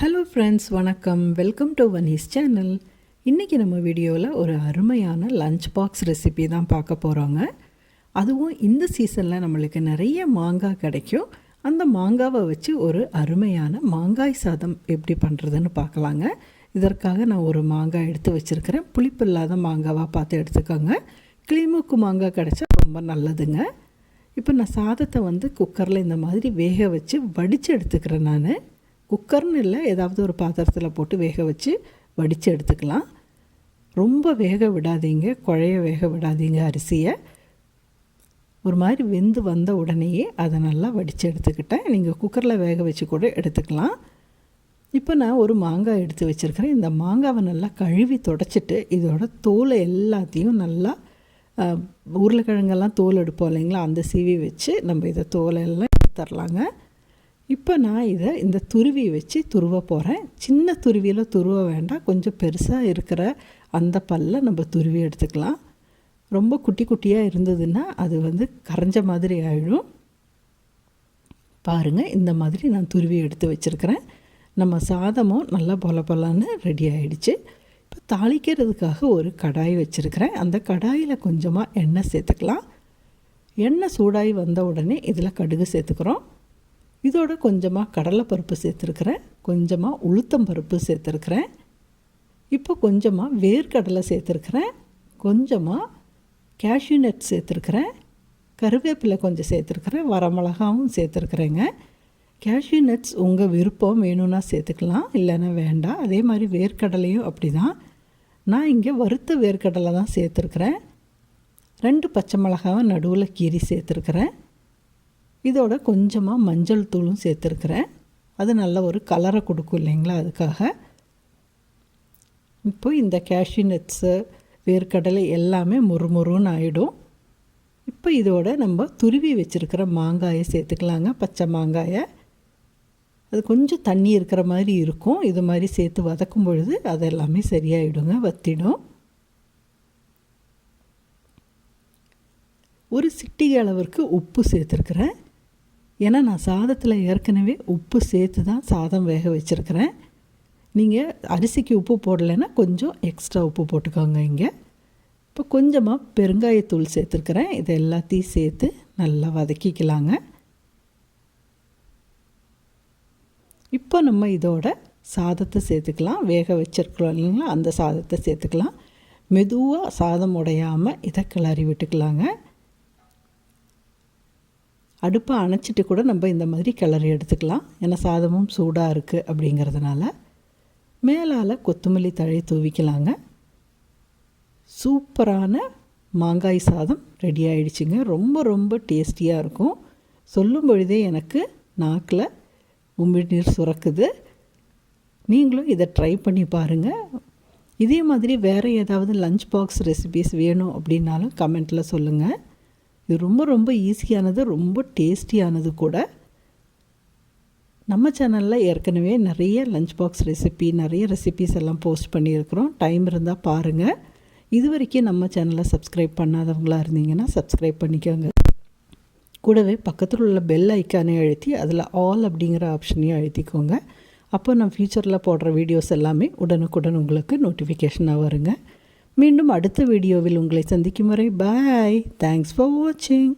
Hello friends வணக்கம். Welcome to Vani's channel இன்றைக்கி நம்ம வீடியோவில் ஒரு அருமையான லஞ்ச் பாக்ஸ் ரெசிபி தான் பார்க்க போகிறோங்க அதுவும் இந்த சீசனில் நம்மளுக்கு நிறைய மாங்காய் கிடைக்கும். அந்த மாங்காவை வச்சு ஒரு அருமையான மாங்காய் சாதம் எப்படி பண்ணுறதுன்னு பார்க்கலாங்க. இதற்காக நான் ஒரு மாங்காய் எடுத்து வச்சுருக்கிறேன். புளிப்பு இல்லாத மாங்காவாக பார்த்து எடுத்துக்கோங்க. கிளிமூக்கு மாங்காய் கிடைச்சா ரொம்ப நல்லதுங்க. இப்போ நான் சாதத்தை வந்து குக்கரில் இந்த மாதிரி வேக வச்சு வடித்து எடுத்துக்கிறேன் நான். குக்கர்னு இல்லை ஏதாவது ஒரு பாத்திரத்தில் போட்டு வேக வச்சு வடித்து எடுத்துக்கலாம். ரொம்ப வேக விடாதீங்க குழைய வேக விடாதீங்க அரிசியை. ஒரு மாதிரி வெந்து வந்த உடனேயே அதை நல்லா வடித்து எடுத்துக்கிட்டேன். நீங்கள் குக்கரில் வேக வச்சு கூட எடுத்துக்கலாம். இப்போ நான் ஒரு மாங்காய் எடுத்து வச்சுருக்கிறேன். இந்த மாங்காவை நல்லா கழுவி தொடச்சிட்டு இதோட தோலை எல்லாத்தையும் நல்லா உருளைக்கிழங்கெல்லாம் தோல் எடுப்போம் இல்லைங்களா? அந்த சீவி வச்சு நம்ம இதை தோலை எல்லாம் எடுத்துடலாங்க இப்போ நான் இதை இந்த துருவி வச்சு துருவ போகிறேன் சின்ன துருவியில் துருவ வேண்டாம். கொஞ்சம் பெருசாக இருக்கிற அந்த பல்ல நம்ம துருவி எடுத்துக்கலாம். ரொம்ப குட்டி குட்டியாக இருந்ததுன்னா அது வந்து கரைஞ்ச மாதிரி ஆகிடும் பாருங்கள் இந்த மாதிரி நான் துருவி எடுத்து வச்சுருக்கிறேன். நம்ம சாதமும் நல்லா பொல பொலன்னு ரெடி ஆகிடுச்சு இப்போ தாளிக்கிறதுக்காக ஒரு கடாய் வச்சுருக்கிறேன். அந்த கடாயில் கொஞ்சமாக எண்ணெய் சேர்த்துக்கலாம். எண்ணெய் சூடாகி வந்த உடனே இதில் கடுகு சேர்த்துக்கிறோம். இதோட கொஞ்சமாக கடலைப்பருப்பு சேர்த்துருக்குறேன். கொஞ்சமாக உளுத்தம் பருப்பு சேர்த்துருக்குறேன். இப்போ கொஞ்சமாக வேர்க்கடலை சேர்த்துருக்குறேன். கொஞ்சமாக கேஷ்யூ நட் சேர்த்துருக்குறேன். கருவேப்பிலை கொஞ்சம் சேர்த்துருக்குறேன். வரமிளகாவும் சேர்த்துருக்குறேங்க. கேஷ்யூ நட்ஸ் உங்கள் விருப்பம் வேணும்னா சேர்த்துக்கலாம் இல்லைன்னா வேண்டாம். அதே மாதிரி வேர்க்கடலையும் அப்படி தான் நான் இங்கே வறுத்த வேர்க்கடலை தான் சேர்த்துருக்குறேன். ரெண்டு பச்சை மிளகாவை நடுவில் கீறி சேர்த்துருக்குறேன். இதோட கொஞ்சமாக மஞ்சள் தூளும் சேர்த்துருக்குறேன். அது நல்ல ஒரு கலரை கொடுக்கும் இல்லைங்களா அதுக்காக. இப்போ இந்த கேஷ்யூ நட்ஸு வேர்க்கடலை எல்லாமே முறுமுறுன்னு ஆகிடும் இப்போ இதோட நம்ம துருவி வச்சுருக்கிற மாங்காயை சேர்த்துக்கலாங்க பச்சை மாங்காயை. அது கொஞ்சம் தண்ணி இருக்கிற மாதிரி இருக்கும். இது மாதிரி சேர்த்து வதக்கும் பொழுது அது எல்லாமே சரியாயிடுங்க வத்திடும். ஒரு சிட்டிகை அளவிற்கு உப்பு சேர்த்துருக்குறேன். ஏன்னா நான் சாதத்தில் ஏற்கனவே உப்பு சேர்த்து தான் சாதம் வேக வச்சுருக்கிறேன். நீங்கள் அரிசிக்கு உப்பு போடலைன்னா கொஞ்சம் எக்ஸ்ட்ரா உப்பு போட்டுக்கோங்க இங்கே. இப்போ கொஞ்சமாக பெருங்காயத்தூள் சேர்த்துருக்குறேன். இதை எல்லாத்தையும் சேர்த்து நல்லா வதக்கிக்கலாங்க. இப்போ நம்ம இதோட சாதத்தை சேர்த்துக்கலாம். வேக வச்சிருக்கிறோம் இல்லைங்களா? அந்த சாதத்தை சேர்த்துக்கலாம். மெதுவாக சாதம் உடையாமல் இதை கிளறி விட்டுக்கலாங்க. அடுப்பை அணைச்சிட்டு கூட நம்ம இந்த மாதிரி கிளறி எடுத்துக்கலாம். ஏன்னா சாதமும் சூடாக இருக்குது அப்படிங்கிறதுனால. மேலால் கொத்தமல்லி தழை தூவிக்கலாங்க. சூப்பரான மாங்காய் சாதம் ரெடி ஆகிடுச்சிங்க ரொம்ப ரொம்ப டேஸ்டியாக இருக்கும். சொல்லும் பொழுதே எனக்கு நாக்கில் உமிழ்நீர் சுரக்குது. நீங்களும் இதை ட்ரை பண்ணி பாருங்கள் இதே மாதிரி வேறு ஏதாவது லஞ்ச் பாக்ஸ் ரெசிபீஸ் வேணும் அப்படின்னாலும் கமெண்ட்டில் சொல்லுங்கள் இது ரொம்ப ரொம்ப ஈஸியானது ரொம்ப டேஸ்டியானது கூட. நம்ம சேனலில் ஏற்கனவே நிறைய லஞ்ச் பாக்ஸ் ரெசிபி நிறைய ரெசிபிஸ் எல்லாம் போஸ்ட் பண்ணியிருக்கிறோம். டைம் இருந்தால் பாருங்கள் இது வரைக்கும் நம்ம சேனலை சப்ஸ்கிரைப் பண்ணாதவங்களாக இருந்தீங்கன்னா சப்ஸ்கிரைப் பண்ணிக்கோங்க. கூடவே பக்கத்தில் உள்ள பெல் ஐக்கானே அழுத்தி அதில் ஆல் அப்படிங்கிற ஆப்ஷனையும் அழுத்திக்கோங்க. அப்போ நான் ஃப்யூச்சரில் போடுற வீடியோஸ் எல்லாமே உடனுக்குடன் உங்களுக்கு நோட்டிஃபிகேஷனாக வருங்க. மீண்டும் அடுத்த வீடியோவில் உங்களை சந்திக்கும் வரை பாய் தேங்க்ஸ் ஃபார் வாட்சிங்